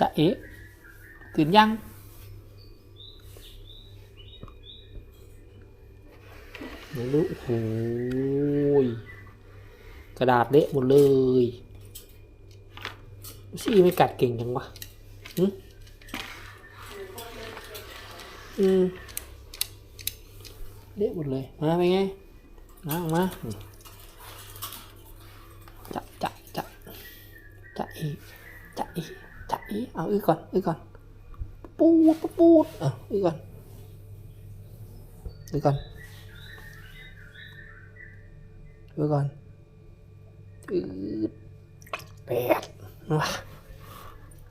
จะเอ๊ะตื่นยังเดี๋ยวรู้โอ้โหยกระดาษเละหมดเลยซี่ไม่กัดเก่งจังวะอืมเละหมดเลย มาเป็นไงมาออกมา à, ít gần ít gần bút bút à, ít gần ít gần ít gần bẹt. Quá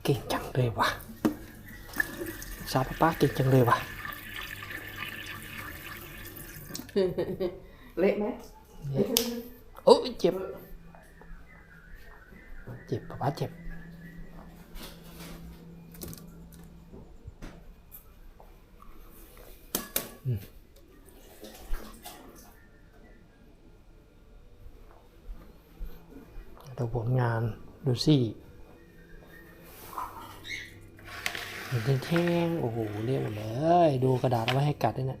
kinh chẳng đều quá. Sao papa kinh chẳng đều quá? Lệ má ôi chịp chịp papa chịp ดูผลงานดูสิเห็นแท่งๆโอ้โหเรียบเลย ดูกระดาษเอาไว้ให้กัดด้วยเนะ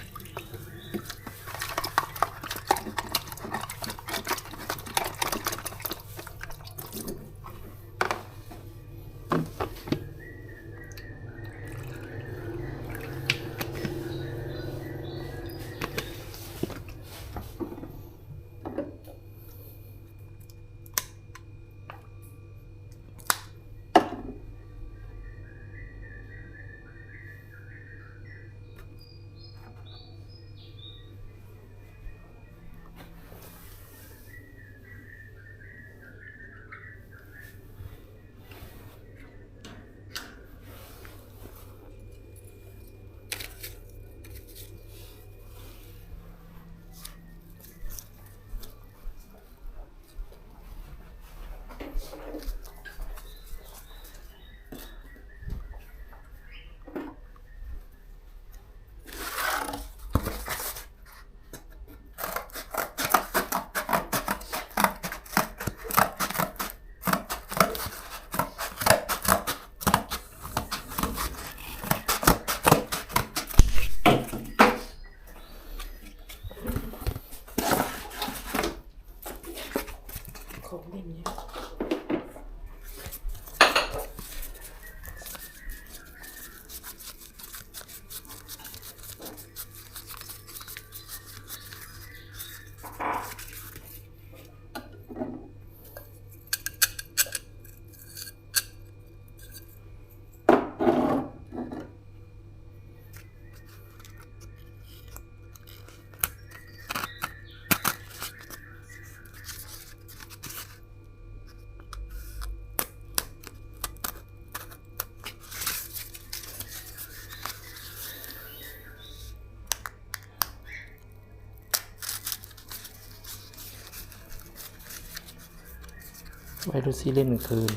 ไว้ดูซีเล่นกลางคืน